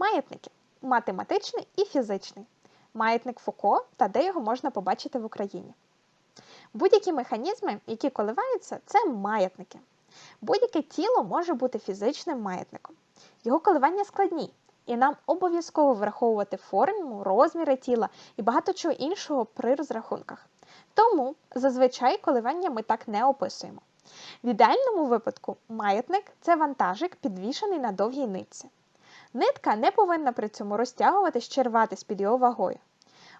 Маятники математичний і фізичний. Маятник Фуко та де його можна побачити в Україні. Будь-які механізми, які коливаються, це маятники. Будь-яке тіло може бути фізичним маятником. Його коливання складні, і нам обов'язково враховувати форму, розміри тіла і багато чого іншого при розрахунках. Тому зазвичай коливання ми так не описуємо. В ідеальному випадку маятник це вантажик, підвішений на довгій нитці. Нитка не повинна при цьому розтягуватись чи рватись під його вагою.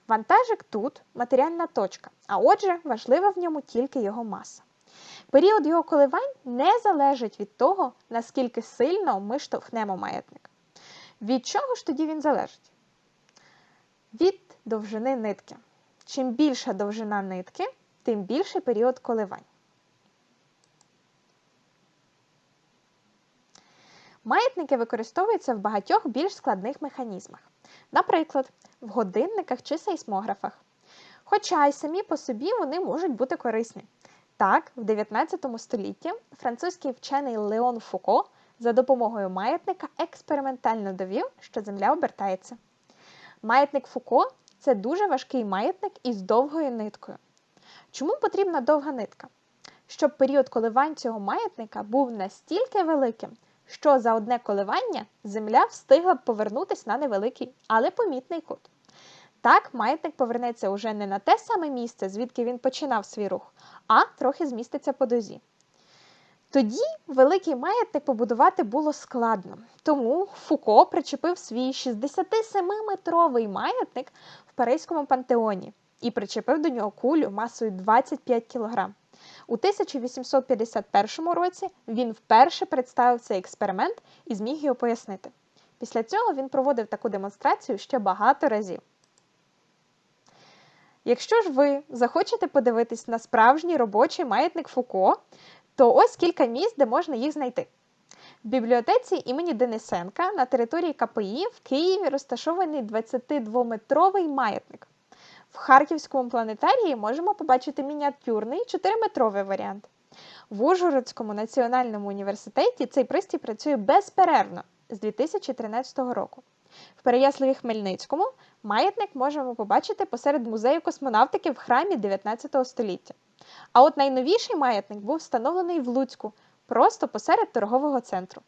Вантажик тут матеріальна точка, а отже, важлива в ньому тільки його маса. Період його коливань не залежить від того, наскільки сильно ми штовхнемо маятник. Від чого ж тоді він залежить? Від довжини нитки. Чим більша довжина нитки, тим більший період коливань. Маятники використовуються в багатьох більш складних механізмах, наприклад, в годинниках чи сейсмографах. Хоча й самі по собі вони можуть бути корисні. Так, в 19 столітті французький вчений Леон Фуко за допомогою маятника експериментально довів, що Земля обертається. Маятник Фуко це дуже важкий маятник із довгою ниткою. Чому потрібна довга нитка? Щоб період коливань цього маятника був настільки великим, що за одне коливання Земля встигла б повернутися на невеликий, але помітний кут. Так, маятник повернеться уже не на те саме місце, звідки він починав свій рух, а трохи зміститься по дозі. Тоді великий маятник побудувати було складно, тому Фуко причепив свій 67-метровий маятник в Паризькому пантеоні і причепив до нього кулю масою 25 кг. У 1851 році він вперше представив цей експеримент і зміг його пояснити. Після цього він проводив таку демонстрацію ще багато разів. Якщо ж ви захочете подивитись на справжній робочий маятник Фуко, то ось кілька місць, де можна їх знайти. В бібліотеці імені Денисенка на території КПІ в Києві розташований 22-метровий маятник. В Харківському планетарії можемо побачити мініатюрний 4-метровий варіант. В Ужгородському національному університеті цей пристрій працює безперервно з 2013 року. В Переяславі Хмельницькому маятник можемо побачити посеред музею космонавтики в храмі 19 століття. А от найновіший маятник був встановлений в Луцьку, просто посеред торгового центру.